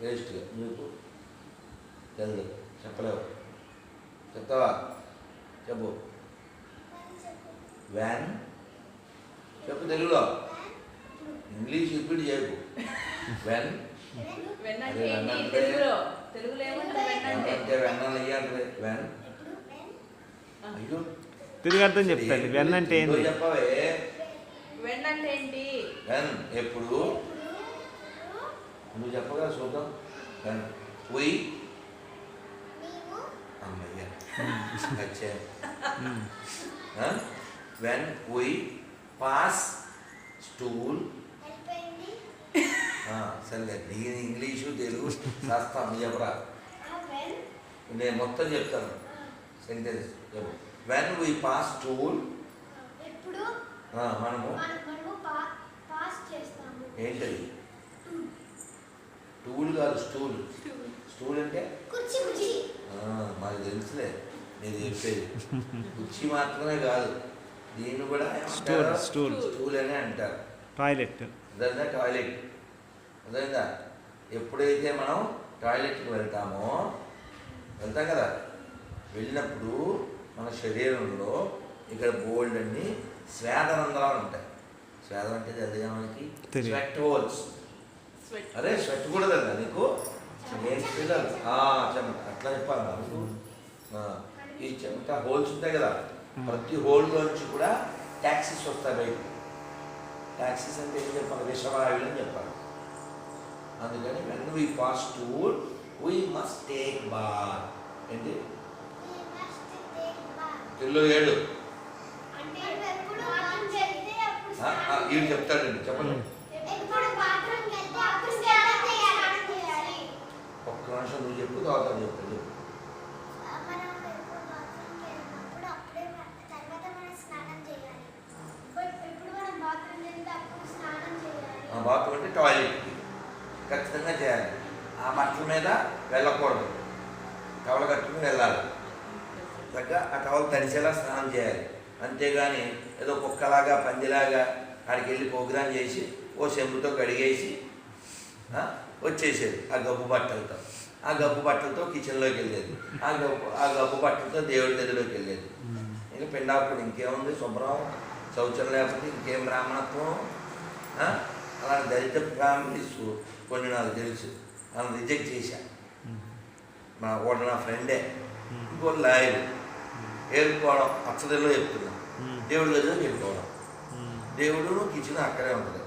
వేస్ట్గా నీకు తెలదు. చెప్పలేవు. చెప్తావా? చెప్పు. వ్యాన్? చెప్పు తెలుగులో. ఇంగ్లీష్ రిపీట్ చేయకు. అయ్యో. తిరిగి అర్థం చెప్తాను వెన్న అంటే చెప్పవే. వెన్న అంటే ఏంటి? వెన్ ఎప్పుడు? నువ్వు చెప్పగా చూద్దాం వెన్ ఉయ్ అమ్మయ్య వచ్చే. వెన్ ఉయ్ పాస్ స్టూల్ సరే నేను ఇంగ్లీషు తెలుగు శాస్త్రం చెప్పరా నేను మొత్తం చెప్తాను సెంటెన్స్ చెప్పు వెన్ వీ పాస్ టూల్ మనము ఏంటది కాదు స్టూల్ స్టూల్ అంటే? మాకు తెలుసులే నేను చెప్పేది. కుర్చీ మాత్రమే కాదు దీన్ని కూడా స్టూల్? స్టూల్. స్టూల్ అనే అంటారు. టాయిలెట్ అదైందా టాయిలెట్ అదైందా ఎప్పుడైతే మనం టాయిలెట్కి వెళ్తామో వెళ్తాం కదా? వెళ్ళినప్పుడు మన శరీరంలో ఇక్కడ బోల్డ్ అన్ని శ్వేతరంధ్రాలు ఉంటాయి. శ్వేతం అంటే తెలుదుగా మనకి? తెలియదు. స్వెట్ హోల్స్ అరే స్వెట్ కూడా తెలుదా నీకు? నేను పిల్లలు. ఆ, చెమట. అట్లా చెప్పాలి నాకు. ఈ చెమట హోల్స్ ఉంటాయి కదా ప్రతి హోల్లోంచి కూడా ట్యాక్సీస్ వస్తాయి బయట ట్యాక్సీస్ అంటే ఏం చెప్పాలి? విషవాయువులు అని చెప్పాలి. అందుకని when we pass tour we must take bar ఏంటి? తెలుగు ఏడు. వీడు చెప్తాడండి చెప్పండి ఎప్పుడు బాత్రూమ్ వెళ్తే అప్పుడు స్నానం చేయాలి చేయాలి ఒక్క నిమిషం నువ్వు చెప్పు తర్వాత నేను చెప్తాను చెప్పు మనం ఎప్పుడు బాత్రూమ్కి వెళ్ళినప్పుడు అప్పుడే మ- తర్వాత మనం స్నానం చేయాలి బట్ ఎప్పుడు మనం బాత్రూమ్ వెళ్తే అప్పుడు స్నానం చేయాలి ఆ టాయిలెట్కి ఖచ్చితంగా చేయాలి. ఆ బట్టల మీద వెళ్ళకూడదు. టవల్ కట్టుకుని వెళ్ళాలి. చక్కగా ఆ టవల్ తడిసేలా స్నానం చేయాలి. అంతేగాని ఏదో కుక్కలాగా పందిలాగా ఆడికి వెళ్ళి ప్రోగ్రాం చేసి ఓ చెంబుతో కడిగేసి వచ్చేసేది ఆ గబ్బు బట్టలతో. ఆ గబ్బు బట్టలతో కిచెన్లోకి వెళ్ళేది. ఆ గబ్బు ఆ గబ్బు బట్టలతో దేవుడి గదిలోకి వెళ్ళేది. ఇంకా పిండాకుడు ఇంకేముంది? శుభ్రం శౌచం లేకపోతే ఇంకేం బ్రాహ్మణత్వం? అలాంటి దరిద్ర ఫ్యామిలీస్ కొన్ని నాకు తెలుసు. వాళ్ళని రిజెక్ట్ చేశా. మా వాడు నా ఫ్రెండే ఇంకో లాయర్. ఏరుకోవడం అచ్చదిలో చెప్తున్నా. దేవుడి గదిలో వెళ్ళిపోవడం. దేవుడు కిచెన్ అక్కడే ఉంటుంది.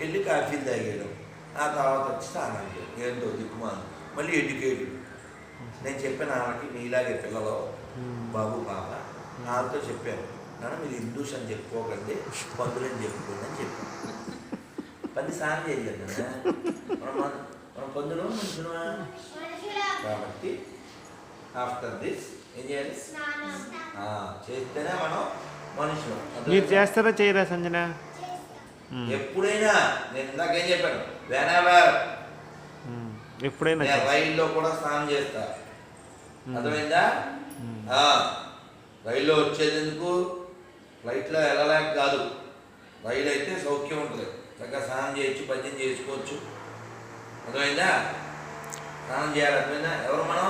వెళ్ళి కాఫీలు తాగేయడం. ఆ తర్వాత వచ్చి స్నానం చేయడం. ఏంటో దిక్కుమాను మళ్ళీ ఎడ్యుకేటెడ్ నేను చెప్పాను ఆమెకి మీలాగే పిల్లలు బాబు పాప నాతో చెప్పాను. నాన్న మీరు హిందూస్ అని చెప్పుకోకండి పందులని చెప్పుకోండి అని చెప్పాను. పంది స్నానం చేయలేదు నాన్న. మనం మన- పందులు మనుషులమా మనుషుల కాబట్టి ఆఫ్టర్ దిస్ ఏం చేయాలి? చేస్తేనే మనం మనుషులు. మీరు చేస్తారా చేయరా సంజన. ఎప్పుడైనా నేను ఇందాకేం చెప్పాను? వెనవర్. ఎప్పుడైనా. రైల్లో కూడా స్నానం చేస్తా. అర్థమైందా? రైల్లో వచ్చేది ఎందుకు ఫ్లైట్లో వెళ్ళలేక కాదు. రైలు అయితే సౌఖ్యం ఉంటుంది. చక్కగా స్నానం చేయొచ్చు పద్యం చేసుకోవచ్చు. అర్థమైందా? స్నానం చేయాలి అర్థమైందా? ఎవరు మనం?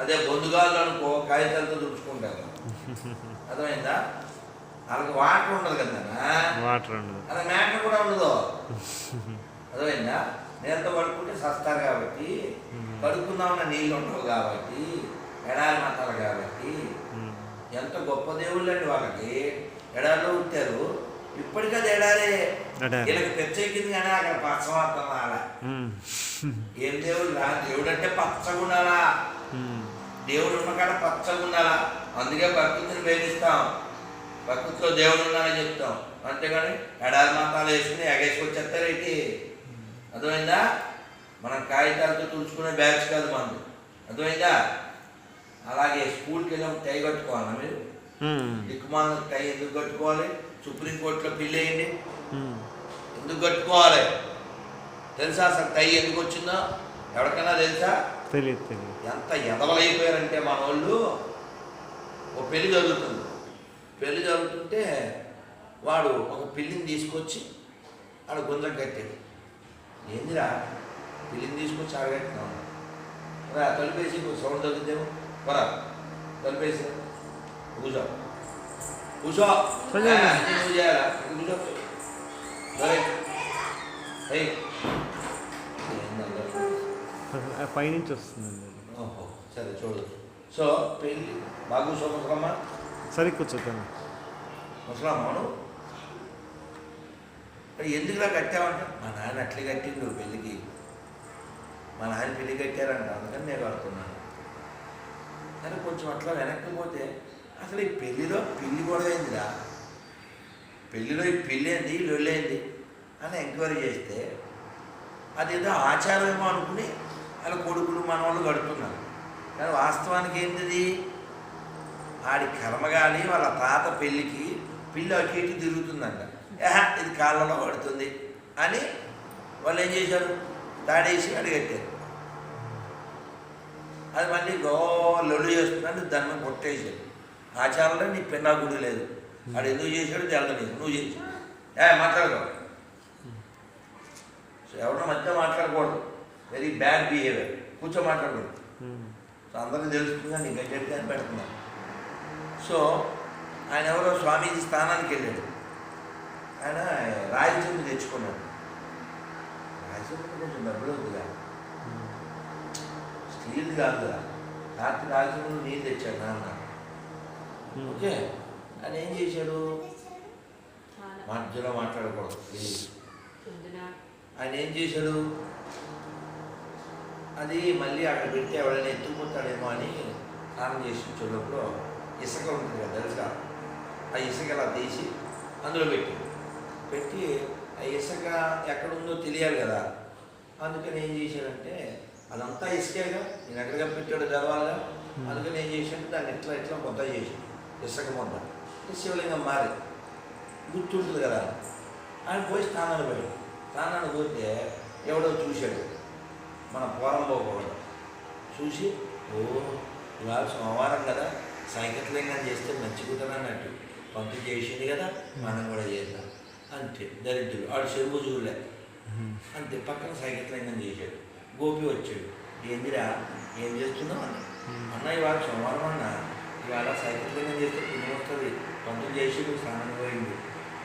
అదే బొందుగాళ్ళు అనుకో కాగితాలతో తుడుచుకుంటారు. అర్థమైందా? వాళ్ళకి వాటర్ ఉండదు కదా వాటర్ ఉండదు అలా మ్యాటర్ కూడా ఉండదు. అర్థమైందా? నేలతో పడుకుంటే సస్తారు కాబట్టి పడుకుందామన్న నీళ్ళు ఉండవు కాబట్టి ఎడారి మతాలు కాబట్టి. ఎంత గొప్ప దేవుళ్ళు అండి వాళ్ళకి. ఎడారిలో ఉంటారు ఇప్పటికీ ఎడారి. వీళ్ళకి పెచ్చెక్కింది కానీ అక్కడ పచ్చవాతం అలా. ఏం దేవుడు రా? దేవుడు అంటే పచ్చగా ఉండాలా ఉమ్. దేవుడు ఉన్న కాడ పచ్చగా ఉండాలా అందుకే ప్రకృతిని ప్రేమిస్తాం. ప్రకృతిలో దేవుడు ఉన్నాడని చెప్తాం. అంతేగాని ఎడారి మతాలు వేసుకుని ఎగేసుకొచ్చేస్తారేంటి అర్థమైందా? మనం కాగితాలతో తుడుచుకునే బ్యాగ్స్ కాదు మనది అర్థమైందా? అలాగే స్కూల్కి వెళ్ళినప్పుడు టై కట్టుకోవాలా మీరు. దిక్కుమాల టై ఎందుకు కట్టుకోవాలి సుప్రీంకోర్టులో వేయండి ఉమ్. ఎందుకు కట్టుకోవాలి తెలుసా అసలు టై ఎందుకు వచ్చిందో ఎవరికైనా తెలుసా తెలియదు తెలియదు ఎంత ఎదవలైపోయారంటే మన వాళ్ళు ఓ పెళ్ళి జరుగుతుంది పెళ్ళి జరుగుతుంటే వాడు ఒక పిల్లిని తీసుకొచ్చి ఆడ గుంజం కట్టాడు ఏందిరా పిల్లిని తీసుకొచ్చి ఆగట్టున్నాం రా తలుపేసి సౌండ్ తగ్గుద్దేమో పరా తలుపేసి కూర్చో కూర్చో నువ్వు చేయాలా కూర్చో పైనుంచి వస్తుందండి. ఓహో సరే చూడు సో పెళ్ళి బాగు సో ముసలమ్మ సరే కూర్చోతాను ముసలమ్మను ఎందుకులా కట్టావంట? మా నాన్న అట్లే కట్టిండు పెళ్ళికి. మా నాన్న పెళ్ళి కట్టారంట అందుకని నేను కడుతున్నాను. సరే కొంచెం అట్లా వెనక్కి పోతే అసలు ఈ పెళ్ళిలో పెళ్ళి కూడా అయిందిరా. పెళ్ళిలో ఈ పెళ్ళి ఏంది లొల్లైంది అని ఎంక్వైరీ చేస్తే అదేదో ఆచారమేమో అనుకుని వాళ్ళ కొడుకులు మనవాళ్ళు కడుతున్నారు కానీ వాస్తవానికి ఏంటిది? ఆడి కర్మగాలి వాళ్ళ తాత పెళ్ళికి పిల్లి అటు ఇటు తిరుగుతుందంట. ఏహా ఇది కాళ్ళలో పడుతుంది అని వాళ్ళు ఏం చేశారు? దాడేసి అడిగట్టారు. అది మళ్ళీ గో లొల్లు చేస్తున్నాడు దాన్ని కొట్టేశాడు ఆచారంలో నీ పిన్నా గుడి లేదు. వాడు ఎందుకు చేశాడు తెలదలేదు నువ్వు చేసి ఏ మాట్లాడదు సో ఎవరినో మధ్య మాట్లాడకూడదు. వెరీ బ్యాడ్ బిహేవియర్ కూర్చో మాట్లాడకూడదు. సో అందరికీ తెలుస్తుందిగా నీ గడ్డి అని పెడుతున్నాను సో ఆయన ఎవరో స్వామీజీ స్థానానికి వెళ్ళాడు. ఆయన రాయచూరు తెచ్చుకున్నాడు. రాయచూరు కొంచెం డబ్బులు ఉందిగా స్టీల్ కాదు కదా రాత్రి రాయచూరు నీళ్ళు తెచ్చాడు నాన్న. ఓకే? ఆయన ఏం చేశాడు. మధ్యలో మాట్లాడకూడదు ప్లీజ్ ఆయన ఏం చేశాడు? అది మళ్ళీ అక్కడ పెడితే ఎవరైనా ఎత్తుకుపోతాడేమో అని స్నానం చేసి వచ్చేటప్పుడు ఇసుక ఉంటుంది కదా తెలుసా? ఆ ఇసుక ఇలా తీసి అందులో పెట్టి పెట్టి ఆ ఇసుక ఎక్కడుందో తెలియాలి కదా. అందుకని ఏం చేశాడంటే అదంతా ఇసుకేగా. నేను ఎక్కడిగా పెట్టాడు తెలవాలిగా. అందుకని ఏం చేశాడు? దాన్ని ఇట్లా ఇట్లా ముద్ద చేసి ఇసుక ముద్ద శివలింగం మారి. గుర్తుంటుంది కదా? ఆయన పోయి స్నానాలు పోయాడు స్నానానికి పోతే ఎవడో చూశాడు. మన పోరం పోకూడదు చూసి ఓ ఇవాళ సోమవారం కదా. సాంకేతికంగా చేస్తే మంచిగుతుంది అన్నట్టు. పంత చేసింది కదా మనం కూడా చేద్దాం. అంతే దరిద్రుడు. ఆడు చెరువు చూడలే. అంతే పక్కన సాంకేతికంగా చేశాడు. గోపి వచ్చాడు. ఏందిరా ఏం చేస్తున్నావు? అన్న. అన్న ఇవాళ సోమవారం అన్న ఇవాళ సాంకేతికంగా చేస్తే పుణ్యం వస్తుంది పంతులు చేసి స్నానం పోయింది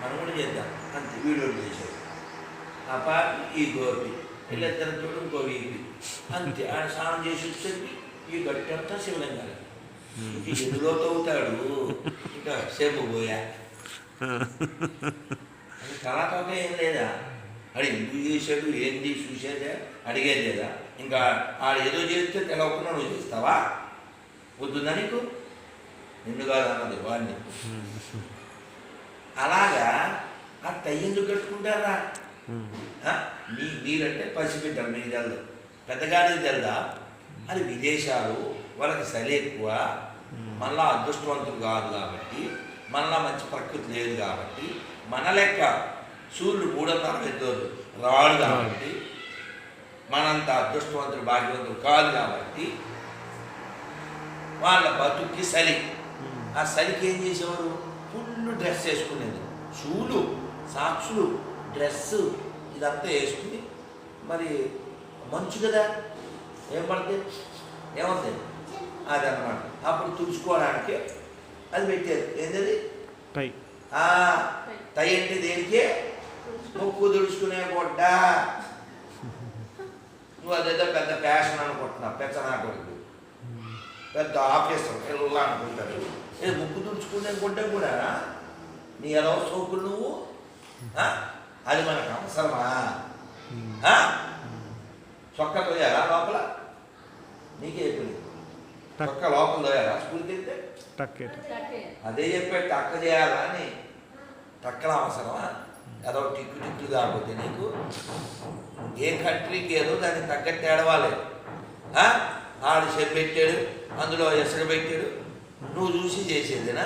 మనం కూడా చేద్దాం. అంతే. వీడియోలు చేశాడు ఆ పాపి ఈ గోపి వీళ్ళిద్దరు చూడు ఇంకో వీపి అంతే. ఆయన స్నానం చేసి వచ్చేది ఈ గట్టి అంతా శివలింగాలు. ఎందులో తవ్వుతాడు? ఇంకా సేపు పోయా. కళాతోక ఏం లేదా? అది ఎందుకు చేశాడు? ఏంది? చూసేదే? అడిగేది లేదా? ఇంకా ఆడు ఏదో చేస్తే తెలవకుండా నువ్వు చేస్తావా? వద్దుందా నీకు? నిన్ను కాదు అన్నది వాడిని అలాగా? ఆ తయ్యందుకు కట్టుకుంటారా? మీ మీరంటే పసిబిడ్డలు మీకు తెలదు. పెద్దగాడికి తెలదా? అది విదేశాలు వాళ్ళకి చలి ఎక్కువ. మళ్ళా అదృష్టవంతులు కాదు కాబట్టి మళ్ళా మంచి ప్రకృతి లేదు కాబట్టి మన లెక్క సూర్యుడు మూడున్నర పెద్దోళ్ళు రాడు కాబట్టి మనంత అదృష్టవంతులు భాగ్యవంతులు కాదు కాబట్టి వాళ్ళ బతుక్కి చలి ఆ చలికి ఏం చేసేవారు? ఫుల్ డ్రెస్ వేసుకునేది. షూలు సాక్సులు డ్రెస్సు ఇదంతా వేసుకుని మరి మంచు కదా? ఏం పడుతుంది ఏముంది? అది అన్నమాట అప్పుడు తుడుచుకోవడానికి అది పెట్టారు ఏంటది టై. అంటే దేనికి? ముక్కు తుడుచుకునే గుడ్డ. నువ్వు అదేదో పెద్ద ఫ్యాషన్ అనుకుంటున్నావు. పెద్ద నా కొడుకు. పెద్ద ఆఫీసర్ ఇలా అనుకుంటారు. ఏ ముక్కు తుడుచుకునే గుడ్డ కూడా నీ ఎలా సోకులు నువ్వు? అది మనకు అవసరమా? ఆ? చొక్క తోయాలా లోపల? నీకే చెప్పింది చొక్క లోపల తోయాలా? స్కూల్కి వెళ్తే. అదే చెప్పాడు టక్క చేయాలా అని. టక్కల అవసరమా? ఏదో టిక్కు టిక్కు కాకపోతే నీకు. ఏ కంట్రీకి ఏదో దానికి తగ్గట్టు ఏడవాలి? ఆడు చెప్పు పెట్టాడు అందులో ఇసుక పెట్టాడు. నువ్వు చూసి చేసేదేనా?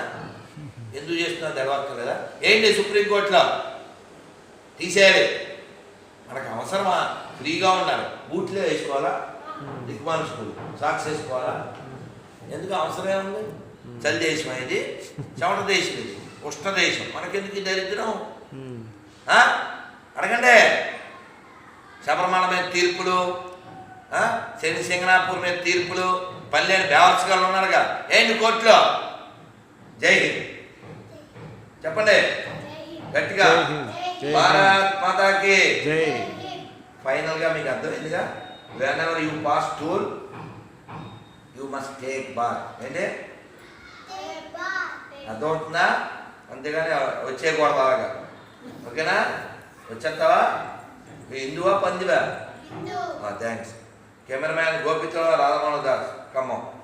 ఎందుకు చేస్తున్నావు? తెలవక్కర్లేదా? ఏంటి సుప్రీంకోర్టులో? తీసేయాలి. మనకు అవసరమా? ఫ్రీగా ఉండాలి. బూట్లే వేసుకోవాలా? దిగ్మాన సాక్స్ వేసుకోవాలా? ఎందుకు అవసరమే ఉంది? చలి దేశం ఇది చెమట దేశం ఇది. ఉష్ణ దేశం. మనకెందుకు దరిద్రం? ఉమ్. అడగండి. శబరిమల మీద తీర్పులు శని సింగనాపూర్ మీద తీర్పులు పల్లెని బేవర్స్ గారు ఉన్నారుగా. ఏంటి కోర్టులో? జై హింద్. చెప్పండి. గట్టిగా. భారత్ మాతాకి. జై ఫైనల్గా మీకు అర్థమైందిగా? Whenever you pass tour you must take bar ఏంటి? అర్థమవుతుందా? అంతేగాని వచ్చేయకూడదు అలాగా. ఓకేనా? వచ్చేస్తావా? హిందువా పందివా? థ్యాంక్స్ కెమెరామ్యాన్ గోపితో రాధమోహన్ దాస్. Come on.